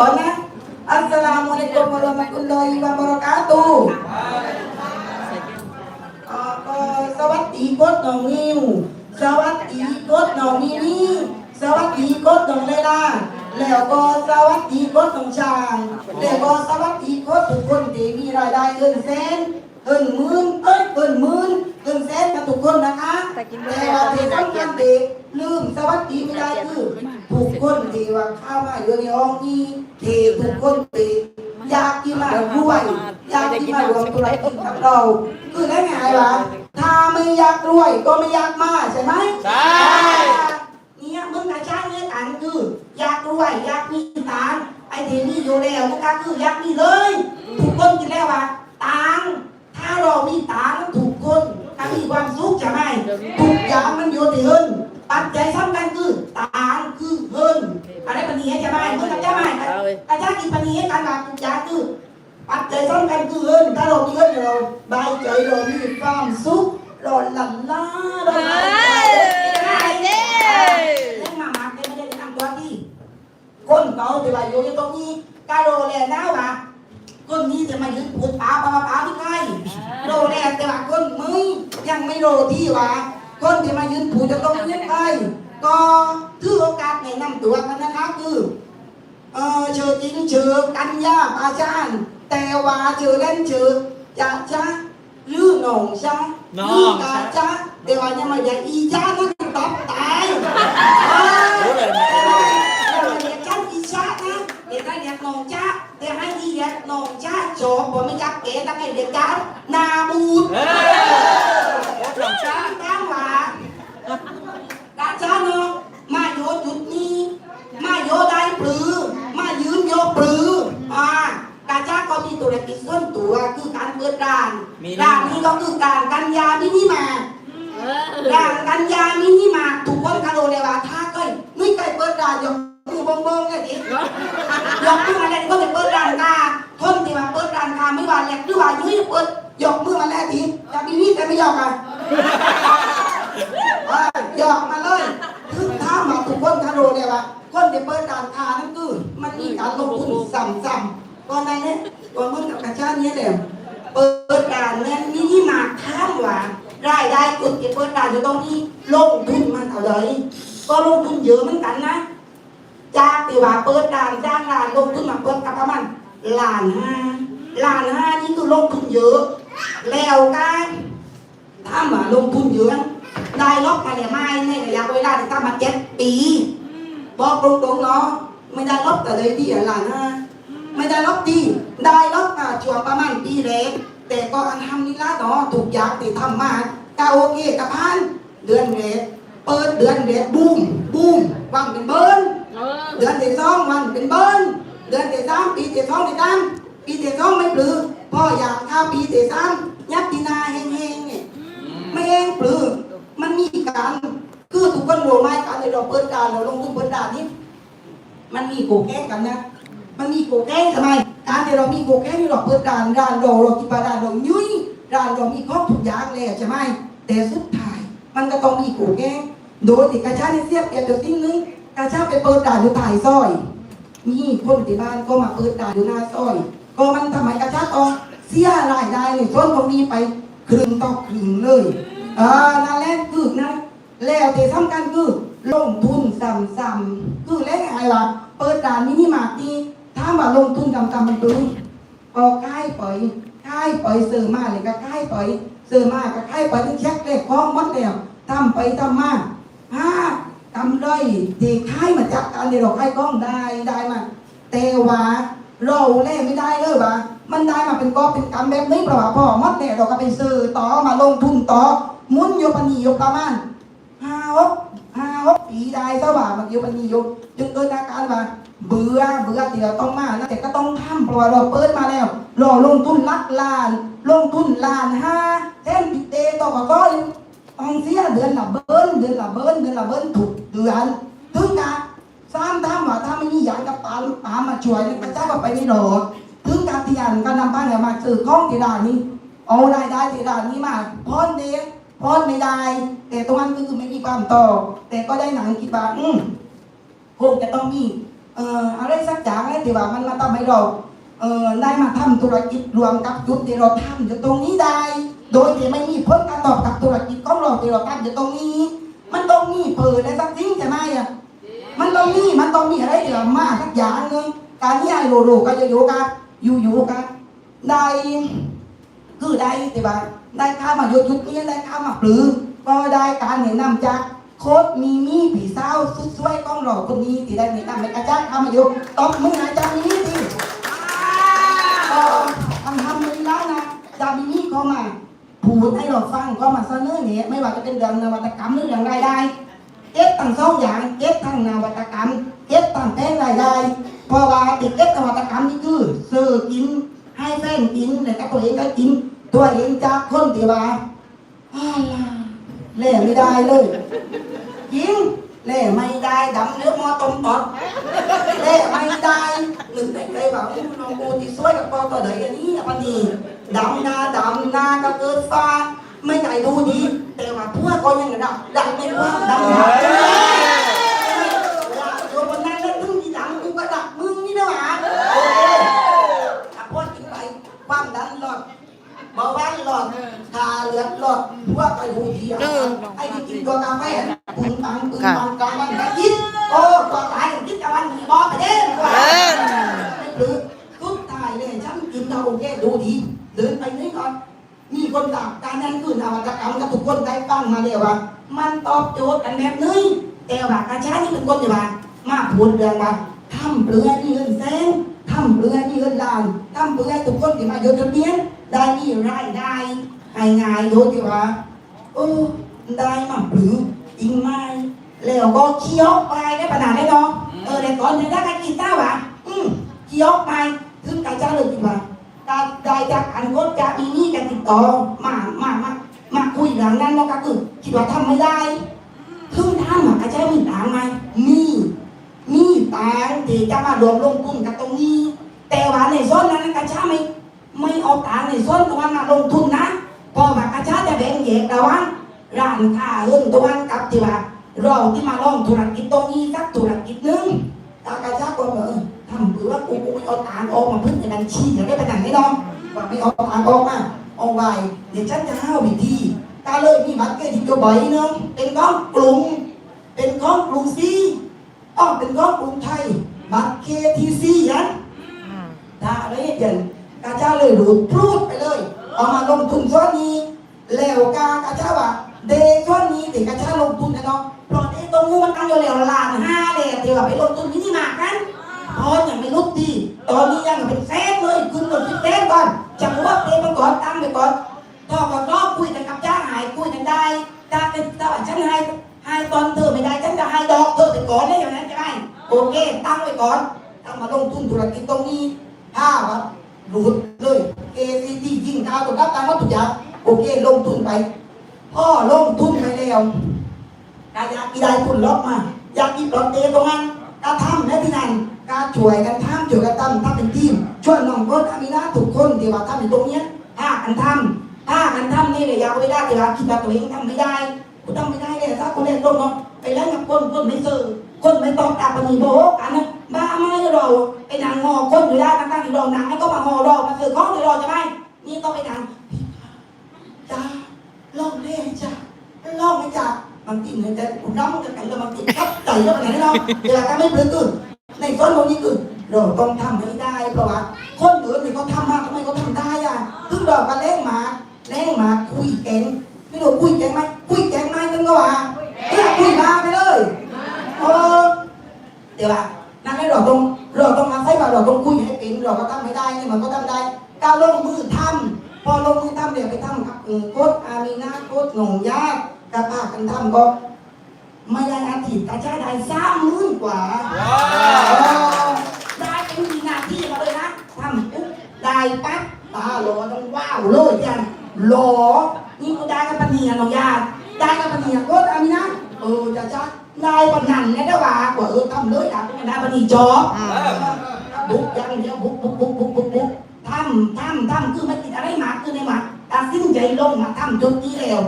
ก่อนนะอัสสลามุอะลัยกุมวะเราะมะตุลลอฮิวะบะเราะกาตุฮ์อ่าก็สวัสดีกดน้องนิว สวัสดีกดน้องมินี่สวัสดีกดน้องเลล่าแล้วก็สวัสดีกดน้องช้างแล้วก็สวัสดีกดทุกคนที่มีรายได้เกินแสนเกินหมื่นเอ้ยเกินหมื่นเกินแสนกันทุกคนนะคะ แต่ว่าที่สำคัญเด็กลืมสวัสดีไม่ได้คือทุกคนที่ว่าข้าวมาอยู่ในห้องนี้ที่ทุกคนที่อยากที่มารวยอยากที่มารวมธุรกิจกับเราคือได้ไงวะถ้าไม่อยากรวยก็ไม่อยากมาใช่ไหมใช่ เนี่ยมึงกับชาติเนี่ยกันคืออยากรวยอยากมีตังค์ไอ้ที่นี่อยู่แล้วนะคะคืออยากมีเลยทุกคนกินแล้ววะตังค์ถ้าเรามี มีความสุขใช่ไหมทุกอย่างมันอยู่ที่เงินปัจจัยสำคัญคือตังค์คือเงินอะไรปนีใช่ไหมมึงกับชาติไหมกับชาติกินปนีให้กันแบบทุกอย่างคือปัจจัยสำคัญคือเงินถ้าเรามีเงินเราใบายใจเรามีความสุขเราหลั่นล้าเราหลั่นล้าเล่นมามาไม่ได้ทำตัวที่คนเขาแต่ว่าอยู่ตรงนี้กาโรแลนะวะ คนนี้จะมายืนพูดป้าป้าป้าไม่ใช่โรแลแต่ว่าคนมึงยังไม่โรที่วะคนที่มายืนพูดจะต้องยืนไปก็ถือโอกาสแนะนำตัวกันนะคะคือเออชื่อจริงชื่อกัญญาปาจารย์แต่ว่าชื่อเล่นชื่อจะจ้าหรือหนองจ้าหรือกาจ้าแต่ว่ายังไม่ใช่อีจ้านั่นตอบตายเออรู้เลย เรียกจ้าอีจ้านะเดี๋ ยวได้เรียกนองจ้าแต่ให้อีเรียกนองจ้าจบผมไม่ยักเก๋ตั้งให้เรียกจ้านาบูดเฮ้ยโคตรหลงช้าจ้างหวานกาจ้าเนาะมาโยจุดนี้ มาโยได้ปลือ มายืนโยปลืออ่ากาจ้าก็มีตัวเล็กส่วนตัวคือการเปิดร้านร้านนี้ก็คือการกันยาทุกคนกระโดดเลยว่มา นยกมือบงบงเลยดิยกมือมาแล้วก็จะเปิดร้านกาคนที่มาเปิดร้านกาไม่ว่าแหลกหรือว่ายุ้ยเปิดยกมือมาแล้วดิจะมีวิแต่ไม่ยอมอะเอ้ยหยอกมาเลยคือถ้ามาทุกคนคาโรเนี่ยว่าคนที่เปิดร้านค้านั่นคือมันมีการลงทุนซ้ำๆตอนนั้นเนี่ยตอนมึงกับกระชาติเนี่ยเดี๋ยวเปิดร้านเนี่ยมินิมาร์ทข้ามหวาน รายได้จุดที่เปิดร้านอยู่ตรงนี้ลงทุนมันเท่าไหร่ก็ลงทุนเยอะเหมือนกันนะจากที่ว่าเปิดร้านจ้างร้านลงทุนมาเปิดกับประมาณล้านห้าล้านห้านี่คือลงทุนเยอะ แล้วกันถ้ามาลงทุนเยอะได้ล็อกกันเนี่ยไม่ในระยะเวลาที่ทำมาเจ็ดปีบอกตรงๆเนาะไม่ได้ล็อกแต่เลยที่หลานนะไม่ได้ล็อกที่ได้ล็อกอะช่วงประมาณปีแรก แต่ก็อันทำนี่ละเนาะถูกอยางที่ทำมาก็โอเคกับพันเดือนแรกเปิดเดือนแรกบูมบูมวันเป็นเบิร์นเดือนที่สองวันเป็นเบิร์นเดือนที่สามปีที่สองที่สามปีที่สองไม่ปลือพ่ออยากข้าวปีที่สามยัดที่นาเฮงๆเนี่ยไม่เองปลือมันมีการคือทุกคนรู้ไหมการที่เราเปิดการเราลงทุนเปิดด่านนี้มันมีโกแก้งกันนะ มันมีโกแก้งทำไมการที่เรามีโกแก้งที่เราเปิดด่านด่านเราเราคิดว่าด่านเรายุ่ยด่านเรามีครบทุกยางแล้วใช่ไหมแต่สุดท้ายมันก็ต้องมีโกแก้งโดยที่กระชาติเสียบเปรียบเดียวสิ่งนึงกระชาไปเปิดด่านอยู่ถ่ายซอยมีคนที่บ้านก็มาเปิดด่านอยู่หน้าซอย ก็มันทำไมกระชาติออกเสียรายได้ในส่วนตรงนี้ไปครึ่งต่อครึ่งเลยอ่านั่นแหละคือนะแล้วที่สำคัญคือลงทุนซ้ำๆคือแล้วไงวะเปิดร้านมินิมาร์ทนี่ ถ้ามาลงทุนซ้ำมันดูก็ค่ายปล่อยค่ายปล่อยเสือมาเลยก็ค่ายปล่อยเสือมาก็ค่ายปล่อยถึงเช็คเลขคล้องหมดแล้วทำไปทำมาห้ากำไรที่ค่ายมาจากการที่เราค่ายกล้องได้ได้มาแต่ว่าเราแล่ไม่ได้เลยว่ามันได้มาเป็นกอบเป็นกำแบบนี้เพราะว่าพ่อหมดเนี่ยเราก็ไปซื้อต่อมาลงทุนต่อมุนโยปนีโยประมาณห้าหกห้าหกปีได้ซะว่ามันโยปนีโยจึงเกิดอาการว่า เบื่อเบื่อที่เราต้องมานะแต่ก็ต้องทำเพราะว่าเราเปิดมาแล้วเราลงทุนลักลาน ลงทุนลานห้าแทนพิเตต่อกก้อยต้องเสียเดือนละเบิ้ลเดือนละเบิ้ลเดือนละเบิ้ลถูกเดือนถึงนะสามทำว่าถ้าไม่มีอย่างกับปาปามาช่วยพระเจ้าก็ไปไม่หรอดถึงการที่อันก็นำบ้านเนี่ยมาซื้อของที่ร้านนี้ เอารายได้ที่ร้านนี้มาพอนเด็กพอนไม่ได้ แต่ตรงนั้นก็คือไม่มีความต่อ แต่ก็ได้หนังคิดว่าอืมคงจะต้องมี เอ่ออะไรสักอย่างเนี่ยที่ว่ามันมาทำให้เราเอ่อได้มาทำธุรกิจรวมกับจุดที่เราทำอยู่ตรงนี้ได้ โดยที่ไม่มีผลกระทบกับธุรกิจของเราที่เราทำอยู่ตรงนี้ มันต้องมีเปิดได้สักสิ่งใช่ไหมอะมันต้องมีมันต้องมีอะไรที่เรามาสักอย่างหนึงการที่ไอ้โลโลก็จะอยู่กันอยู่อยู่กันได้คือได้ที่ว่าได้ข้ามาหยุดหยุดนี้ได้ข้ามาปลือก็ได้การแนะนำจาก โคตรมีมีผีเศร้าสุดสวยก้องหล่อคนนี้ที่ได้แนะนำให้อาจารย์ทำมาอยู่ตบมือให้อาจารย์มีนี่สิก็ทำทำมือแล้วนะอาจารย์มีนี่เขามาพูดให้เราฟังก็มาเสนอเนี่ยไม่ว่าจะเป็นเรื่องนวัตกรรมหรือเรื่องรายได้เก็บทั้งสองอย่างเก็บทั้งนวัตกรรมเก็บทั้งแทนรายได้เพราะว่าติดเก็บนวัตกรรมนี่คือซื้อกินให้แฟนกินแล้วก็ตัวเองก็กิน ตัวเองจากคนที่ว่าอะไรเล่ไม่ได้เลย ยิงเล่ไม่ได้ดำเนื้อมอตมตอดเล่ไม่ได้หนึ่งแต่เลยว่าอู้น้องกูที่สวยกับปอตัวเดยอันนี้อันนี้ดำหน้าดำหน้าก็เกิดฟ้าไม่ไงดูดีแต่ว่าพวกก็ยังดำดำไม่ว่าดำหนาตัววันนั้นแล้วมึงที่ดำกูก็ดักมึงนี่นะหว่าโอเคถ้าพ่อกินไปความดันหลอดเบาหวานหลอด ทาเลือดหลอดพวกไปดูดีอะไอ้ที่กินตัวกาแฟปึงปังปึงปังกลางวันก็กินโอ้ตัวตายกินกลางวันมีบอไปเด้กว่าหรือทุกตายเลยฉันกินเราโอเคดูดีเดินไปนี่ก่อนมีคนถามการนั้นคือนวัตกรรมกับทุกคนได้ฟังมาเดียวว่า มันตอบโจทย์กันแบบนี้แต่ว่ากระชานี่เป็นคนที่ว่ามาพูดเรื่องว่าทำเปลือยนี่เงินแสนทำเปลือยนี่เงินล้านทำเปลือยทุกคนที่มาโยนทะเบียนได้มีรายได้ง่ายๆโดยที่ว่าเออได้มาหรือจริงไหมแล้วก็เคี้ยได้นี่ไรายได้ ได้จากอันก็จะมีนี่กันติดต่อมามามามาคุยหลังนั้นเนาะก็คือคิดว่าทำไม่ได้ถึงทำอะกระเจ้ามีตังค์ไหมมีมีตังค์ที่จะมารวมลงทุนกับตรงนี้แต่ว่าในส่วนนั้นกระเจ้าไม่ไม่เอาตังค์ในส่วนตรงนั้นมาลงทุนนะ พอบักอาชาจะแบ่งแยกระหว่างร้านค้าเอิ้นตะวันกับที่ว่าเราที่มาลองธุรกิจตรงนี้สักธุรกิจหนึงตากาชาก็บอกเออทำเผื่อกูกูไม่เอาตังค์ออกมาพึ่งในบัญชีอย่างได้ไปไหนไม่น้องว่าไม่เอาตังค์ออกมาเอาไว้เดี๋ยวฉันจะห้าวิธีตาเลยมีบัตรเครดิตก็ใบหนึงเป็นของกลุ่มเป็นของกลุ่มซีต้องเป็นของกลุ่มไทยบัตรเคทีซียันถ้าอะไรเด่นกาเจ้าเลยหลุดพรูดไปเลย เอามาลงทุนส่วนนี้แล้วกากาเจ้าว่าเดส่วนนี้ถึงกาเจ้าลงทุนนะเนาะเพราะไอ้ตรงนู้นมันตั้งอยู่แล้วล้านห้าเลยเดี๋ยวไปลงทุนมินิมากันเพราะยังไม่ลุกดีตอนนี้ยังเป็นแสนเลยขึ้นรถเป็นแสนก่อนจะรู้ว่าเตะมันก่อนตั้งไปก่อนต่อกับรอบคุยกันกับจ้างหายคุยกันได้ถ้าเป็นถ้าฉันให้ให้ตอนเธอไม่ได้ฉันจะให้ดอกเธอไปก่อนได้อย่างนั้นจะได้โอเคตั้งไว้ก่อนตั้งมาลงทุนธุรกิจตรงนี้ถ้าว่า หลุดเลย ACT ยิงดาวตกรับตามวัตถุอย่างโอเคลงทุนไป พ่อลงทุนไปแล้วการอยากีได้ทุนล็อกมา อยากกีรถเตตรงนั้นการทำและที่นั่นการช่วยกันทำช่วยกันทำทำเป็นทีมช่วยน้องรถอามีนาทุกคนที่ว่าทำอยู่ตรงเนี้ยพากันทำพากันทำนี่เลยอยากไม่ได้ที่ว่าคิดว่าตัวเองทำไม่ได้กูทำไม่ได้เลยถ้าคนเล่นลงเนาะไปแล้วกับคนคนไม่ซื้อ คนไม่ตอบตามปณีโบกันนะบ้าไม่เราไปนั่งงอคนอยู่ได้ตั้งๆที่เรานังให้ก็มางอเรามาซื้อของที่เราจะไหมนี่ต้องไปนั่งจ้าลองเล่นจ้าลองไหมจ้าบางทีเนี่ยจะน้องจะกันแล้วบางทีครับใจแล้วมันไหนน้องเวลากาไม่เปลือกในส่วนตรงนี้คือเราต้องทำให้ได้เพราะว่าคนอื่นเนี่ยเขาทำมาทำไมเขาทำได้อะถึงเราก็เล่งมาเล่งมาคุยเก่งไม่รู้คุยเก่งไหมคุยเก่งไหมนึงก็ว่าเนี่ยคุยมาไปเลย เดี๋ยวว่านั่นให้เราต้องเราต้องมาใช้ว่าเราต้องคุยให้เป็นเราก็ทำไม่ได้นี่มันก็ทำได้การลงมือทำพอลงมือทำเดี๋ยวไปทำกับเออโคตรอามีนาโคตรหนงยากกระพากันทำก็ไม่ได้อาทิตย์กระชาได้สามหมื่นกว่าเออได้เป็นวินาทีมาเลยนะทำปุ๊บได้ปั๊บตาหลอต้องว้าวเลยจังหลอนี่ก็ได้กับปะเนียน้องยาได้กับปะเนียโคตรอามีนาเออจะจะได้ปนันเนี่ยได้ว่าว่าเออทำเลยอยาเป็นได้ปนีจอบบุกย่างเดียวบุกบุกบุกบุกบุกบุกทำทำทำคือมันติดอะไรหมาคือในหมาตัดสินใจลงมาทำจนนี้แล้ว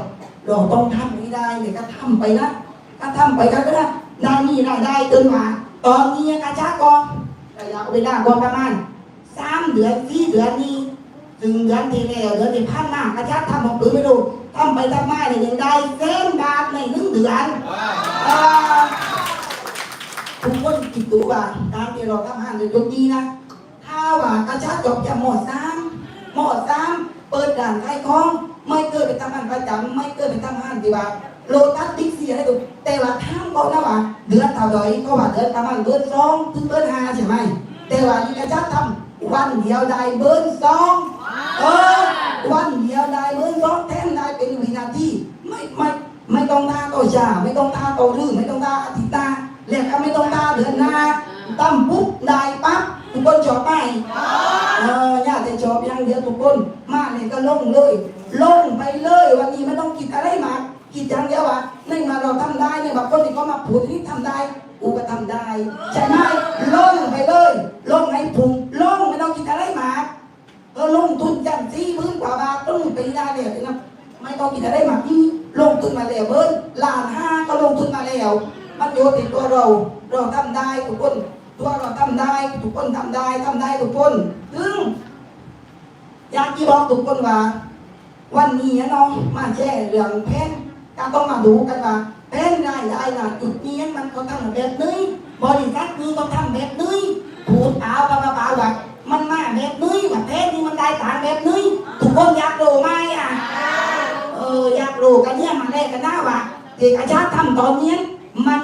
เราต้องทำให้ได้เนี่ยก็ทำไปนะก็ทำไปก็ได้ได้มีรายได้จนว่าตอนนี้กระชากองระยะเวลากองประมาณสามเดือนสี่เดือนนี้ถึงเดือนที่แล้วเดือนที่ผ่านมากระชากทำของปืนไม่รู้ทำไปทำมาเนี่ยยังได้เส้นบาทในหนึ่งเดือน ทุกคนคิดดูว่าการที่เราทำงานในยุคนี้นะ ถ้าว่ากระชากจบจะหมดซ้ำหมดซ้ำเปิดด่านขายของ ไม่เกิดไปทำงานประจำไม่เกิดไปทำงานที่ว่าโลตัสบิ๊กซีอะไรตุกแต่ว่าห้าบอกนะว่าเดือนเท่าไรก็ว่าเดือนประมาณเดือนสองถึงเดือนห้าใช่ไหมแต่ว่านี่กระชับทำวันเดียวได้เบิร์นสองเออวันเดียวได้เบิร์นสองแทนได้เป็นวี ไม่ไม่ต้องท่าต่อชาไม่ต้องท่าต่อรื่นไม่ต้องท่าอาทิตย์หน้าแล้วก็ไม่ต้องท่าเดือนหน้าตั้มปุ๊บได้ปั๊บทุกคนจบไหมเออญาติจอบอย่างเดียวทุกคน มาเนี่ยก็ลงเลยลงไปเลยวันนี้ไม่ต้องคิดอะไรมากคิดอย่างเดียวว่าในมาเราทำได้เนี่ยบางคนที่เขามาพูดนี่ทำได้กูก็ทำได้ใช่ไหมลงไปเลยลงให้พุงลงไม่ต้องคิดอะไรมากเออลงทุนจังสี่หมื่นกว่าบาทต้องปีหน้าเลยนะไม่ต้องคิดอะไรมากนี่ ลงทุนมาแล้วเบิ้ลล้านห้าก็ลงทุนมาแล้ว มันอยู่ที่ตัวเรา เราทำได้ทุกคน ตัวเราทำได้ทุกคนทำได้ทำได้ทุกคนถึงอยากที่บอกทุกคนว่า วันนี้เนาะมาแช่เรื่องแพนก็ต้องมาดูกันว่าแพนได้ได้นะจุดนี้มันก็ทำแบบนี้บริษัทนี้ก็ทำแบบนี้พูดเอาปะปะปะว่ามันมาแบบนี้ว่าแพนนี่มันได้ต่างแบบนี้ทุกคนอยากรู้ไหมอะ เอออยากรู้กันเนี่ยมาแลกกันนะว่าเด็กอาชาติทำตอนนี้มัน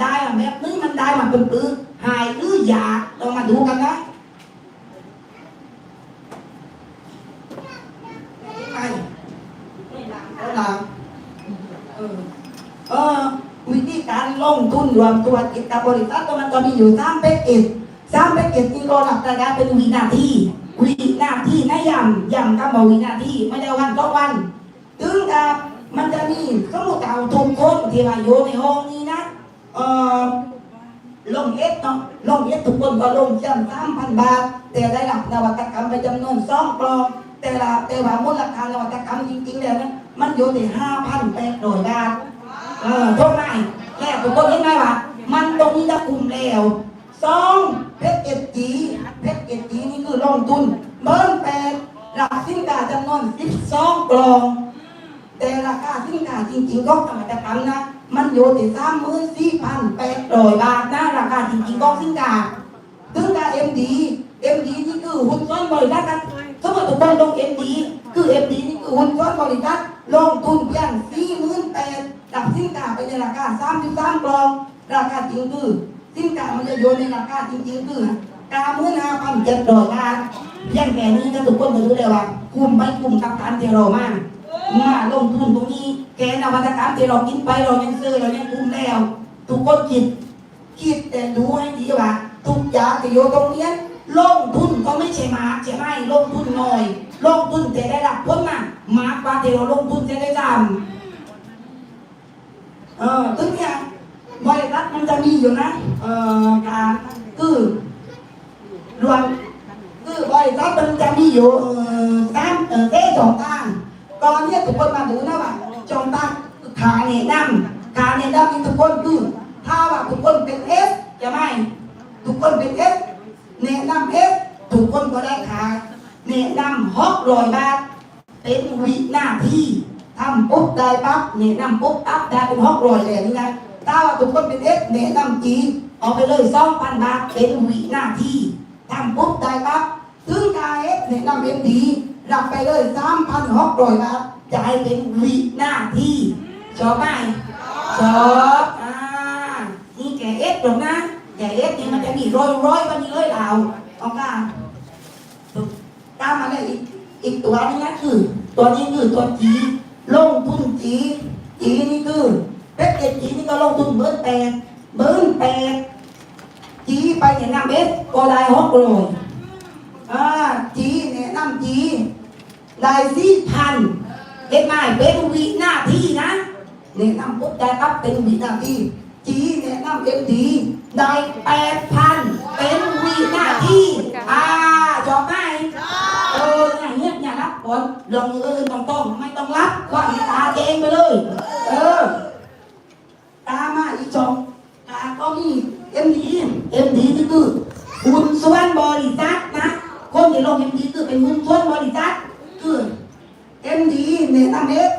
ได้แบบนี้มันได้มาเป็นปืนหายหรืออยากเรามาดูกันนะไปเอาละเออเออวิธีการลงทุนรวมตัวกิจกับบริษัทก็มันก็มีอยู่สามแพ็กเกจสามแพ็กเกจที่รอหลักการเป็นวินาทีวินาทีนะยำยำคำว่าวินาทีไม่ได้วันต่อวัน ถึงกับมันจะมีสมมติเอาทุกคนที่ว่าอยู่ในห้องนี้นะเออลงเอสเนาะลงเอสทุกคนก็ลงจำสามพันบาท แต่ได้รับนวัตกรรมไปจำนวนสองกล่องแต่ละแต่ว่ามูลค่านวัตกรรมจริงๆแล้วนะมันอยู่ที่ห้าพันแปดร้อยบาทเออโทษไหมแค่ทุกคนเห็นไหมว่ามันตรงนี้จะคุมแล้วสองเพชรเอ็ดจีเพชรเอ็ดจีนี่คือลงทุนเบิ้ลแปดรับสินค้าจำนวนสิบสองกล่อง ราคาสินค้าจริงๆก็ธรรมดากรรมนะ มันอยู่ที่สามหมื่นสี่พันแปดร้อยบาทนะราคาจริงๆก็สินค้าถึงกับเอ็มดีเอ็มดีนี่คือหุ้นส่วนบริษัทกันสมมติทุกคนลงเอ็มดีคือเอ็มดีนี่คือหุ้นส่วนบริษัทลงทุนเพียงสี่หมื่นแปดรับสินค้าไปในราคาสามสิบสามกลอง ราคาจริงคือสินค้ามันจะอยู่ในราคาจริงๆคือเก้าหมื่นห้าพันเจ็ดร้อยบาทเพียงแค่นี้ก็ทุกคนจะรู้เลยว่าคุ้มไหมคุ้มกับการที่เรามา มาลงทุนตรงนี้แกนวัตกรรมที่เรากินไปเรายังซื้อเรายังคุ้มแล้ว ทุกคนคิด คิดแต่ดูให้ดีว่าทุกอย่างที่อยู่ตรงนี้ลงทุนก็ไม่ใช่มาใช่ไหมลงทุนน้อยลงทุนแต่ได้รับผลมามากกว่าที่เราลงทุนจะได้จำเออถึงเนี่ยบริษัทมันจะมีอยู่นะเอ่อการคือรวมคือบริษัทมันจะมีอยู่เอ่อสามเออเต้สองทาง ก่อนที่ทุกคนมาดูนะว่าจองตั้งขาแนะนำขาแนะนำที่ทุกคนคือถ้าว่าทุกคนเป็นเอสจะไหมทุกคนเป็นเอสแนะนำเอสทุกคนก็ได้ขาแนะนำฮอกรอยบาทเป็นวินาที่ทำปุ๊บได้ปั๊บแนะนำปุ๊บปั๊บได้เป็นฮอกรอยเลยนี่นะถ้าว่าทุกคนเป็นเอสแนะนำจีเอาไปเลยสองพันบาทเป็นวินาที่ทำปุ๊บได้ปั๊บถึงกายเอสเนี่ยนำเอ็มดี รับไปเลยสามพันหกร้อยบาทจ่ายเป็นวิหน้าที่ชอบไหมชอบอ่านี่แกเอสหรอกนะแกเอสเนี่ยมันจะมีร้อยร้อยวันนี้เลยเราเอาการตามมาเลยอีกอีกตัวนึงนะคือ ตัวนี้คือตัวจีลงทุนจีจีนี่คือเพชรเจ็ดจีนี่ก็ลงทุนเบิร์นแปดเบิร์นแปดจีไปแนะนำเอสก็ได้หกร้อยอ่าจีแนะนำจี ได้สี่พันเอ็ดไม่เป็นวินาทีนะแนะนำปุ๊บได้ปั๊บเป็นวินาทีจีแนะนำเอ็มดีได้แปดพันเป็นวินาทีอ่าจบไหมเอออย่างเงี้ยอย่ารับผลลงเออต้องต้องไม่ต้องรับควักตาเองไปเลย เออตามมาอีกจองตาก็มีเออ็มดีเอ็มดีนี่คือหุ้นส่วนบริษัทนะคนที่ลงเอ็มดีคือเป็นหุ้นส่วนบริษัทคือ เอ็มดีแนะนำเอ็ด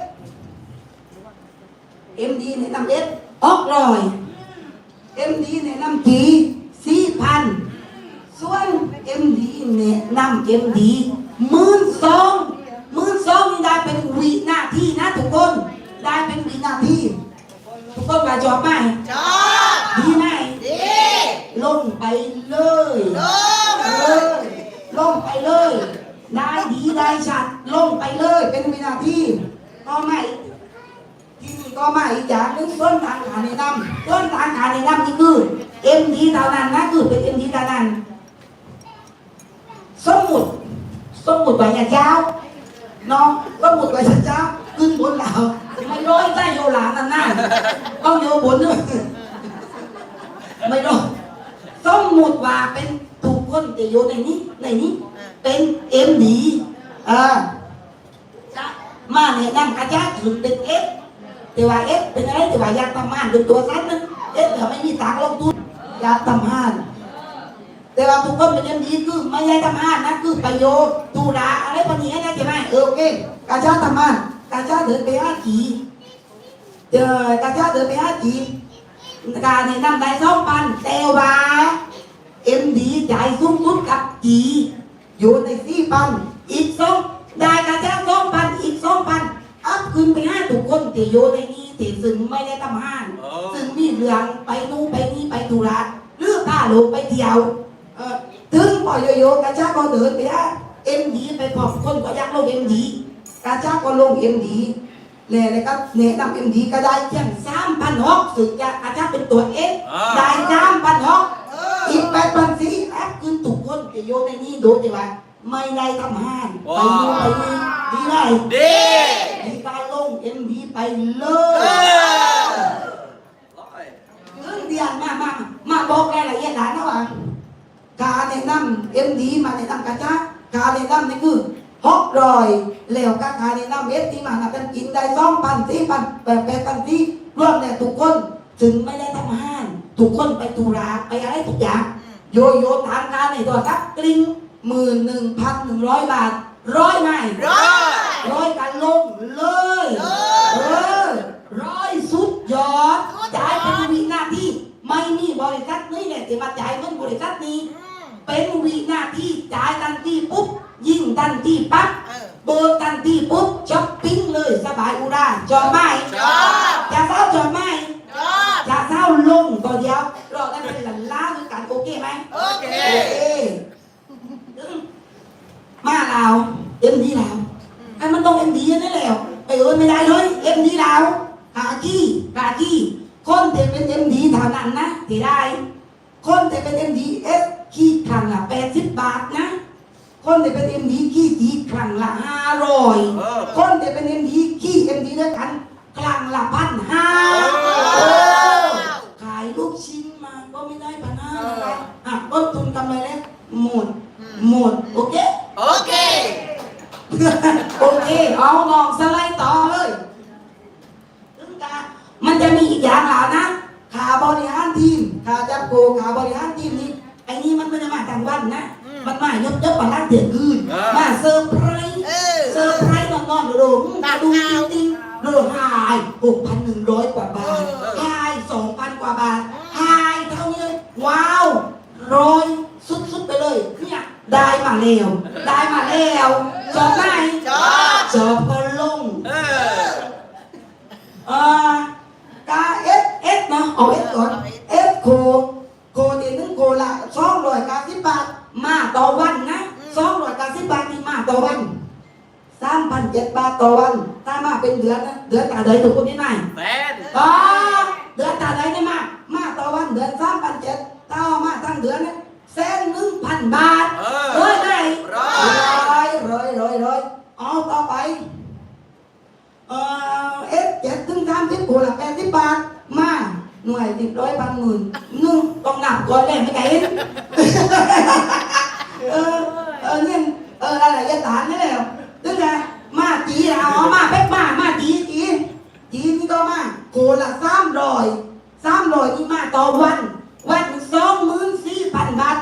เอ็มดีแนะนำเอ็ดออกลอยเอ็มดีแนะนำจีสี่พันส่วนเอ็มดีแนะนำเอ็มดีหมื่นสองหมื่นสองนี่ได้เป็นวินาทีนะทุกคนได้เป็นวินาทีทุกคนว่าจอบไหมชอบดีไหมดีลงไปเลยลงเออลงไปเลย ได้ดีได้ชัดลงไปเลยเป็นวินาทีก็ไม่ที่นี่ก็ไม่อีกอย่างหนึงต้นทางขาในน้ำต้นทางขาในน้ำนี่คือเอ็มดีเท่านั้นนะคือเป็นเอ็มดีเท่านั้นสมุดสมุดใบยาเจ้าน้องสมุดใบยาเจ้าขึ้นบนเราไม่ร้อยใต้โยหลานนั่นน่ะต้องโยบนด้วยไม่รู้สมมุติว่าเป็น คนที่อยู่ในนี้ในนี้เป็นเอ็มดีอ่าจะมาเนี่ยนำกระจาถึงเป็นเอฟแต่ว่าเอฟเป็นอะไรแต่ว่าอยากทำงานด้วยตัวสั้นนั้นเอฟเขาไม่มีตังค์ลงทุนอยากทำงานแต่ว่าทุกคนเป็นเอ็มดีคือไม่ใช่ทำงานนะคือประโยชน์ตุลาอะไรพวกนี้นะใช่ไหมเออโอเคกระจาทำงานกระจาเดินไปหาจีเจอกระจาเดินไปหาจีการแนะนำได้สองพันแต่ว่า เอ็มดีจ่ายสูงสุดกับจีอยู่ในสี่พันอีกสองได้กระจายสองพันอีกสองพันอัพขึ้นไปห้าทุกคนที่อยู่ในนี้ที่ซึ่งไม่ได้ทำห้านซึ่งมีเรื่องไปนู่นไปนี่ไปธุระหรือถ้าลงไปเที่ยวเอ่อถึงปล่อยโยกระชากก็เดินไปฮะเอ็มดีไปพบคนก็อยากลงเอ็มดีกระชากก็ลงเอ็มดีเนี่ยนะครับแนะนำเอ็มดีก็ได้เพียงสามพันหกสึกจะอาจจะเป็นตัวเอ็กได้สามพันหก อีกแปดพันสีแอปคือทุกคนจะโยนในนี้ดูดีว่า ไม่ได้ทำห้านไปดูไปนี่ดีได้ดีดีได้ลงเอ็มดีไปเลยเรื่องเดียนมามามาบอกรายละเอียดหลานนะว่าการแนะนำเอ็มดีมาแนะนำกระชาการแนะนำนี่คือฮอกรอยแล้วก็การแนะนำเอสที่มานับกันกินได้สองพันสี่พันแปดแปดพันสี่รวมเนี่ยทุกคนถึงไม่ได้ทำห้า ทุกคนไปตุลาไปอะไรทุกอย่าง โยโย่ทางการในตัวทักกลิ้งหมื่นหนึ่งพันหนึ่งร้อยบาทร้อยไหมร้อยร้อยกันลงเลยเอเอออร้อยสุดยอดสุดยอดจ่ายเป็นวินาทีไม่มีบริษัทนี้เนี่ยที่มาจ่ายเงินบริษัทนี้ เป็นวินาทีจ่ายทันทีปุ๊บยิงทันทีปั๊บเออเบิกทันทีปุ๊บช้อปปิ้งเลยสบายอุราจอดไหมจอดจะเศร้าจอดไหม ลงตัวเดียวรอได้เป็นหลันล้าหรือการโอเคไหมโอเคโอเคมาเราเอ็มดีเราไอ้มันต้องเอ็มดีนั่นแหละไอ้เอ้ยไม่ได้เลยเอ็มดีเราหาขี้หาขี้คนที่เป็นเอ็มดีเท่านั้นนะที่ได้ คนที่เป็นเอ็มดีเอสขี้ครั้งละแปดสิบบาทนะ คนที่เป็นเอ็มดีขี้จีครั้งละห้าร้อยเออคนที่เป็นเอ็มดีขี้เอ็มดีด้วยกันครั้งละพันห้าเออขายลูกชิ้นมาก็ไม่ได้พันห้านะครับหักต้นทุนกำไรแล้วหมดหมดโอเค โอเค โอเค เอาน้องสไลด์ต่อเลยถึงกามันจะมีอีกอย่างหล่านะขาบริหารทีมขาจับโกขาบริหารทีมนี้ไอ้นี่มันไม่ได้มาทางวันนะอืมมันมายบยบมาล้างเดือดคืนเออมาเซอร์ไพรส์เออเซอร์ไพรส์นอนนอนๆโดดๆตัดดูเอาจริงๆเรือหายหกพันหนึ่งร้อยกว่าบาทเออหายสองพันกว่าบาทหายเท่านี้เลยว้าวร้อยสุดๆไปเลยเนี่ยได้มาแล้วได้มาแล้วจอบไหมจอดจอบก็ลงเออเอ่อกาเอสเอสเนาะเอาเอสก่อนเอสโคโคเดียวนึงโคละสองร้อยเก้าสิบบาทมาต่อวันนะสองร้อยเก้าสิบบาทนี่มาต่อวันสามพันเจ็ดบาทต่อวันถ้ามาเป็นเดือนนะเดือนตาใดถูกคนนี้ไหมแฟนอ๋อเดือนตาใดเนี่ยมามาต่อวันเดือนสามพันเจ็ดถ้าเอามาทั้งเดือนนะแสนหนึ่งพันบาท เออ ร้อยไหม ร้อย ร้อยร้อยร้อยร้อยเอาต่อไป เอ่อเอสเจ็ดถึงสามสิบหัวละแปดสิบบาท มา หน่วยสิบร้อยพันหมื่นนุ่งต้องนับก่อนเลยไม่ไกลเออเออเนี่ยเอออะไรยะฐานนี่แหละถึงไงมาจีเราเอามาเป๊กมามาจีจีจีนี่ก็มาโคละสามร้อยสามร้อยนี่มาต่อวัน วันหนึ่งส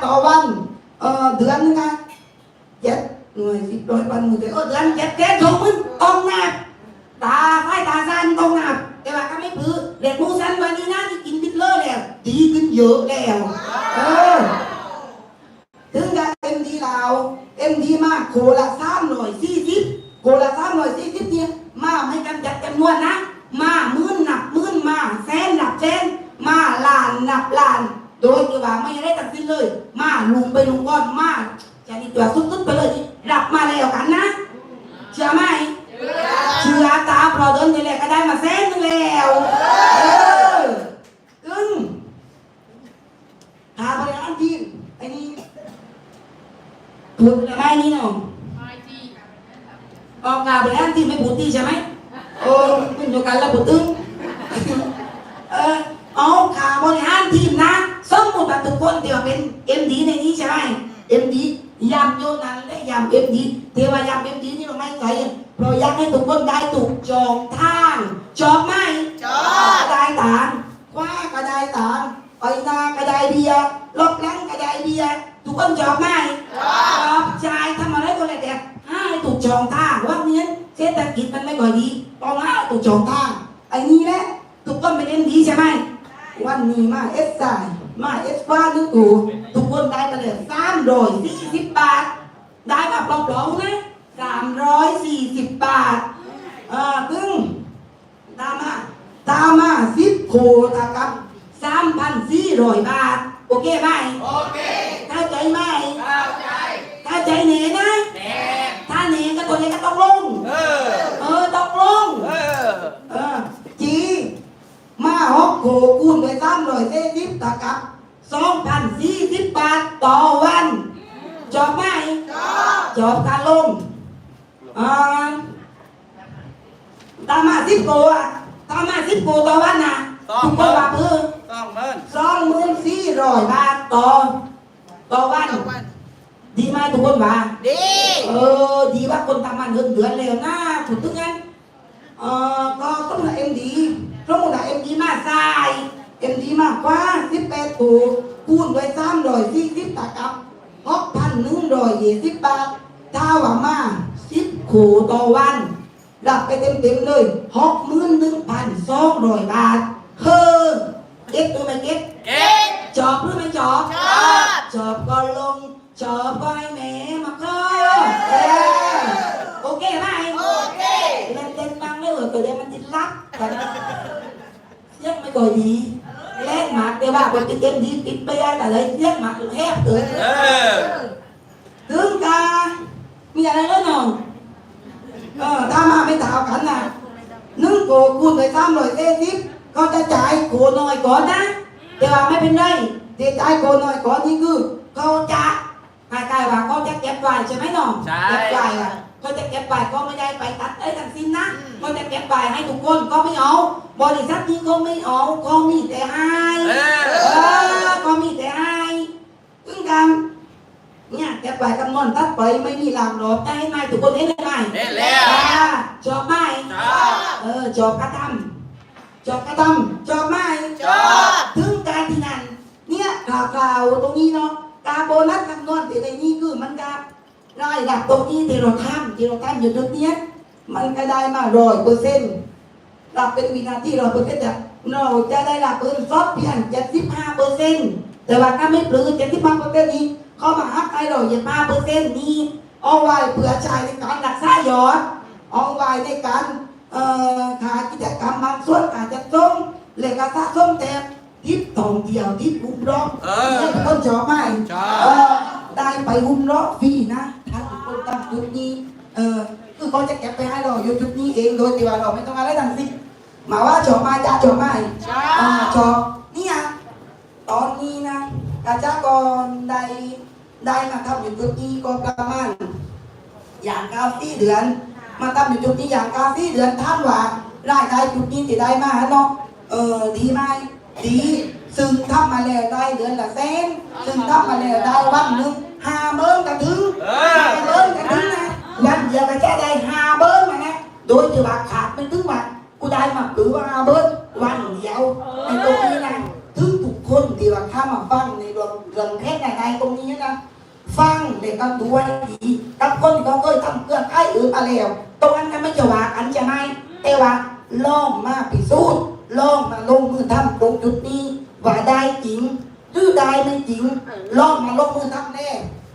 ต่อวันเอ่อเดือนนึงนะเจ็ดหน่วยสิบร้อยพันหมื่นเออเดือนเจ็ดเจ็ดสองหมื่นต้องนับตาไฟตาสั้นต้องนับแต่ว่าก็ไม่พื้เด็กมูสันวันนี้นะที่กินติดเลอร์แล้วดีขึ้นเยอะแล้วเออถึงกับเอ็มดี ลาวเอ็มดีมากโคละสามหน่วยสี่สิบโคละสามหน่วยสี่สิบเนี่ยมาไม่กำจัดจำนวนนะ มามื่นหนับหมื่นมาแสนหนับแสนมาล้านหนับล้าน โดยที่ว่าไม่ได้ตัดสินเลย มาลุงไปลุงก้อนมาจะนี่ตัวสุดๆไปเลยรับมาแล้วกันนะเชื่อไหมเชื่อตาเพราะเดินนี่แหละก็ได้มาแสนนึงแล้วเออตึงหาบริหารทีมไอ้นี่ ถูกไหมนี่เนาะออกกาบริหารทีมไม่ผูดตีใช่ไหมโอ้คุณอยู่กันแล้วผูดตึงเออเอาขาบริหารทีมนะสมมติว่าทุกคนที่ว่าเป็นเอ็มดีในนี้ใช่ไหมเอ็มดียำโยนันและยำเอ็มดีเทวายำเอ็มดีนี่เราไม่ใส่เพราะอยากให้ทุกคนได้ถูกจองทางจอบไหมจอบกระไดตางคว้ากระไดตางไปหน้ากระไดเบียร์ลบหลังกระไดเบียร์ทุกคนจอบไหม จอบชายทำอะไรก็แล้วแต่ให้ถูกจองท่าวันนี้เศรษฐกิจมันไม่ค่อยดีต้องให้ถูกจองท่าไอ้นี่แหละทุกคนเป็นเอ็มดีใช่ไหมวันนี้มาเอสไซมาเอสฟ้านึกดูทุกคนได้กันเลยสามร้อยสี่สิบบาท ได้แบบเปล่าๆนะสามร้อยสี่สิบบาทเออตึงตามมาตามมาสิบโคตะกับสามพันสี่ร้อยบาท โอเคไหมโอเคเข้าใจไหมเข้าใจเข้าใจเหน่นะแน่ถ้าเหน่ก็ตัวเหน่ก็ต้องลง เออ เออต้องลง เออ เออจีมาฮอกโขคูณไปสามร้อยเจ็ดสิบตะกับสองพันสี่สิบบาทต่อวันจอบไหมจอบจอบการลงอ่าตามมาสิบโกอะตามมาสิบโกต่อวันนะทุกคนว่าเออต้ องเมินสองหมื่นสี่ร้อยบาทต่อต่อวันทุกวันดีไหมทุกคนว่าดีเออดีว่าคนทำมันเดือนเดือนแล้วนะถูกต้องงั้นเออก็ต้องหาเอ็มดีสมมติว่าเอ็มดีมาทรายเอ็มดีมากกว่าสิบแปดถูกคูณด้วยสามร้อยสี่สิบตะกับหกพันหนึ่งร้อยยี่สิบบาทถ้าว่ามาสิบขู่ต่อวันรับไปเต็มเต็มๆเลยหกหมื่นหนึ่งพันสองร้อยบาทเฮ้อ เก็บหรือไม่เก็บเก็บจอบหรือไม่จอบจอบจอบก็ลง จอบก็ให้แม่มาก็เออโอเคไหมโอเคเล่นเต้นบ้างเลยเออตัวเดียวมันจิตรักแต่ยังไม่ก่อยดีแลกหมากเดี๋ยวว่าคนติดเต็มดีติดไปได้แต่เลยแลกหมากแคบเกินเออถึงกามีอะไรแล้วน้องเออถ้ามาไม่ถามกันนะนึ่งโกคูณไปสามร้อยเจ็ดสิบก็จะจ่ายโกน้อยก่อนนะแต่ว่าไม่เป็นไรที่จ่ายโกน้อยก่อนนี่คือเขาจะคล้ายๆว่าเขาจะเก็บไว้ใช่ไหมน้องใช่เก็บไว้อะเขาจะเก็บไว้ก็ไม่ได้ ไปตัดไอ้ทั้งสิ้นนะเขาจะเก็บไว้ให้ทุกคนก็ไม่เอาบริษัทนี้ก็ไม่เอาก็มีแต่ให้เอเอออก็มีแต่ให้ถึงกันเนี่ยแกไปกำนวนตัดไปไม่มีลามหลบได้ไหมทุก จอบไหมชอบเออจอบกระทำจอบกระทำจอบไหมจอบถึงการที่นั่นเนี่ยกล่าวๆตรงนี้เนาะการโบนัสคำนวณที่ในนี้คือมันก็รายรับตรงนี้ที่เราทำที่เราทำอยู่ตรงเนี้ยมันก็ได้มาร้อยเปอร์เซ็นต์รับเป็นวินาทีร้อยเปอร์เซ็นต์เราจะได้รับเงินสดเพียงเจ็ดสิบห้าเปอร์เซ็นต์แต่ว่าถ้าไม่ปลือเจ็ดสิบห้าเปอร์เซ็นต์นี้เขามาหักให้เราอย่างห้าเปอร์เซ็นต์นี้เอาไว้เผื่อใช้ในการรักษายอดเอาไว้ในการเอ่อ ขากิจกรรมบางส่วนอาจจะส่งเลขสะสมแต่ทิปท่องเที่ยวทิปอุ้มร้องเออ ให้ทุกคนชอบไหมชอบเออได้ไปอุ้มร้องฟรีนะถ้าทุกคนตั้งจุดนี้เออคือเขาจะเก็บไปให้เราอยู่จุดนี้เองโดยที่ว่าเราไม่ต้องอะไรทั้งสิ้นหมายว่าชอบไหมาจ้าชอบไหมชอบอ่าชอบเนี่ยตอนนี้นะกาจากรได้ได้มาทำอยู่จุดนี้ก็ประมาณอย่างเก้าสี่เดือน มาทำอยู่จุดนี้อย่างกาสี่เดือนท่านว่ารายได้จุดนี้ที่ได้มาเนาะเออดีไหมดีซึ่งทำมาแล้วได้เดือนละแสนซึ่งทำมาแล้วได้วันหนึ่งห้าเบิ้งกระถึงห้าเบิ้งกระถึงนะวันเดียวก็แค่ได้ห้าเบิ้งมานะโดยที่ว่าขาดไม่ถึงว่ากูได้มาหรือว่าห้าเบิ้งวันเดียวในตรงนี้นะถึงทุกคนที่ว่าข้ามาฟังในเรื่องเรื่องเพชรในในตรงนี้นะ เด็กก็ดูไว้ดีกับคนที่เขาเคยทำเพื่อใครอื่นมาแล้วตรงนั้นก็ไม่จะว่ากันใช่ไหมแต่ว่าลองมาพิสูจน์ลองมาลงมือทำตรงจุดนี้ ว่าได้จริงหรือได้ไม่จริงลองมาลงมือทำแน่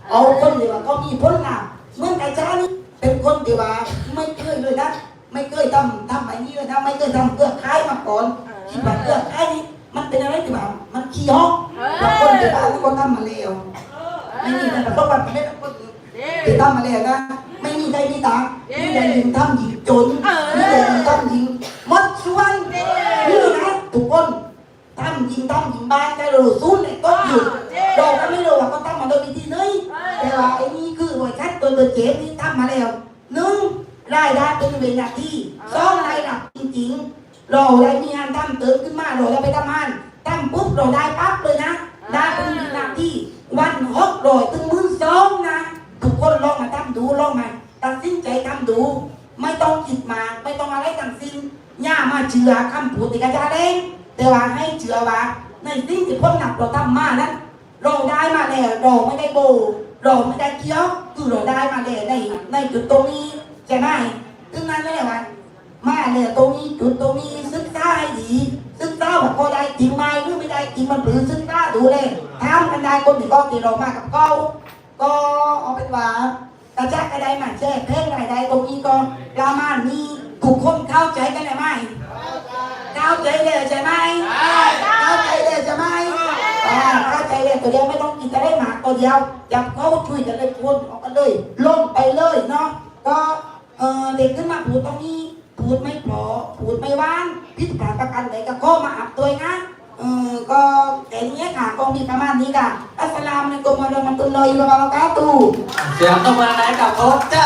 เอาคนที่ว่าเขามีผลงานเหมื่อนอาจารย์นี่เป็นคนที่ว่าไม่เคยเลยนะไม่เคยทำทำแบบนี้เลยนะไม่เคยทำเพื่อขายมาก่อนคิดว่าเพื่อขายนี่มันเป็นอะไรที่ว่ามันขี้ฮอกบางคนที่ว่าทุกคนทำมาแล้ว ไม่มีแต่ประสบการณ์ไม่ได้คนอื่นที่ทำมาแล้วนะไม่มีใครมีตังค์มีแต่ยิงทำยิงจนมีแต่ยิงทำยิงหมดส่วนนี่นะทุกคนทำยิงทำยิงบ้านแต่เราสู้เนี่ยก็หยุดเราก็ไม่รู้ว่าเขาทำมาโดยวิธีไหนแต่ว่าไอ้นี่คือบริษัทตัวตัวเจ๊ที่ทำมาแล้วหนึ่งรายได้เป็นเวนาทีสองรายรับจริงๆ เราได้มีงานทำเติมขึ้นมาเราได้ไปทำงานทำปุ๊บเราได้ปั๊บเลยนะ ได้เป็นวินาที วันหกร้อยถึงหมื่นสองนะ ทุกคนลองมาทำดูลองมาตัดสินใจทำดู ไม่ต้องคิดมากไม่ต้องอะไรทั้งสิ้นอย่ามาเชื่อคำพูดที่กระจาเองแต่ว่าให้เชื่อว่า ในสิ่งที่พ้นหนักเราทำมานั้นเราได้มาแล้วเราไม่ได้โบเราไม่ได้เคี้ยวคือเราได้มาแล้วในในจุดตรงนี้ใช่ไหมถึงนั้นไม่ได้ว่ามาเนี่ยตรงนี้จุดตรงนี้ศึกษาให้ดี ศึกษาว่าพอได้จริงไหมหรือไม่ได้จริงมันหรือศึกษาดูเลยถามกันได้คนที่ก็ตีเรามากับเขาก็เอาเป็นว่ากระจักกระไดมาแช่เพลงกระไดตรงนี้ก็ประมาณนี้ทุกคนเข้าใจกันได้ไหมเข้าใจเลยใช่ไหมเข้าใจเลยใช่ไหมเข้าใจเลยตัวเดียวไม่ต้องกินจะได้หมากตัวเดียวจับเขาช่วยกันเลยคนออกกันเลยลงไปเลยเนาะก็เออเด็กขึ้นมาพูตรงนี้ พูดไม่พอพูดไม่ว่างพิจารณากันเลยก็ข้อมาอับตัวนะเออก็แต่เนี้ยค่ะก็มีประมาณนี้ค่ะอัสสลามุอะลัยกุมวะเราะมะตุลลอฮิวะบะเราะกาตุฮ์เสียงตบมือไหนกับโค้ชจะ